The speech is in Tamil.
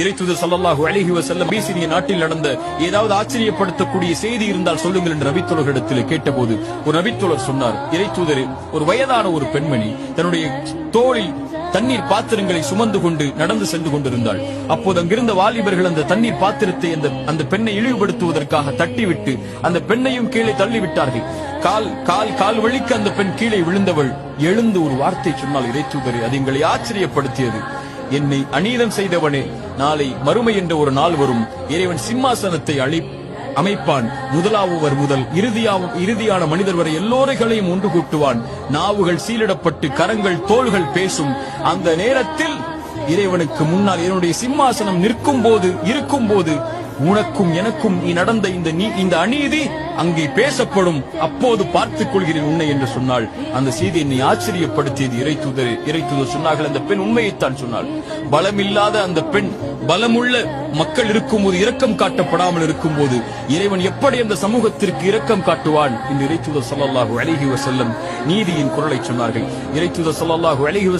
இறைத்துதர் சல்லாஹூ அலைஹி வசல்லம் பீசினிய நாட்டில் நடந்த ஏதாவது ஆச்சரியப்படுத்தக்கூடிய செய்தி இருந்தால் சொல்லுங்கள் என்று நபித்தோழர்களிடத்தில் கேட்டபோது ஒரு நபித்தோழர் சொன்னார் இறைத்தூதரே ஒரு வயதான ஒரு பெண்மணி தன்னுடைய தோளில் தண்ணீர் பாத்திரங்களை சுமந்து கொண்டு நடந்து சென்று கொண்டிருந்தாள். அப்போது அங்கிருந்த வாலிபர்கள் அந்த தண்ணீர் பாத்திரத்தை அந்த அந்த பெண்ணை இழிவுபடுத்துவதற்காக தட்டிவிட்டு அந்த பெண்ணையும் கீழே தள்ளிவிட்டார்கள். கால் கால் கால் வழிக்கு அந்த பெண் கீழே விழுந்தவள் எழுந்து ஒரு வார்த்தை சொன்னால் இறைத்தூதரே அது எங்களை ஆச்சரியப்படுத்தியது. என்னை அநீதம் செய்தவனே நாளை மறுமை என்ற ஒரு நாள் வரும். இறைவன் சிம்மாசனத்தை அழி அமைப்பான். முதலாவவர் முதல் இறுதியாவும் இறுதியான மனிதர் வரை எல்லோரைகளையும் ஒன்று கூட்டுவான். நாவுகள் சீலிடப்பட்டு கரங்கள் தோள்கள் பேசும். அந்த நேரத்தில் இறைவனுக்கு முன்னால் என்னுடைய சிம்மாசனம் நிற்கும் போது இருக்கும் போது உனக்கும் எனக்கும் நீ நடந்த இந்த நீ இந்த அநீதி அங்கே பேசப்படும். அப்போது பார்த்துக் கொள்கிறேன் உன்னை என்று சொன்னாள். அந்த செய்தி என்னை ஆச்சரியப்படுத்தியது இறை தூதர். இறை தூதர் சொன்னார்கள் அந்த பெண் உண்மையைத்தான் சொன்னாள். பலமில்லாத அந்த பெண் பலமுள்ள மக்கள் இருக்கும்போது இரக்கம் காட்டப்படாமல் இருக்கும்போது இறைவன் எப்படி அந்த சமூகத்திற்கு இரக்கம் காட்டுவான்? என்று இறைத்துத சல்லாஹூ அழகி வசல்லம் நீதியின் குரலை சொன்னார்கள். இறைத்துத சல்லாஹூ அழகி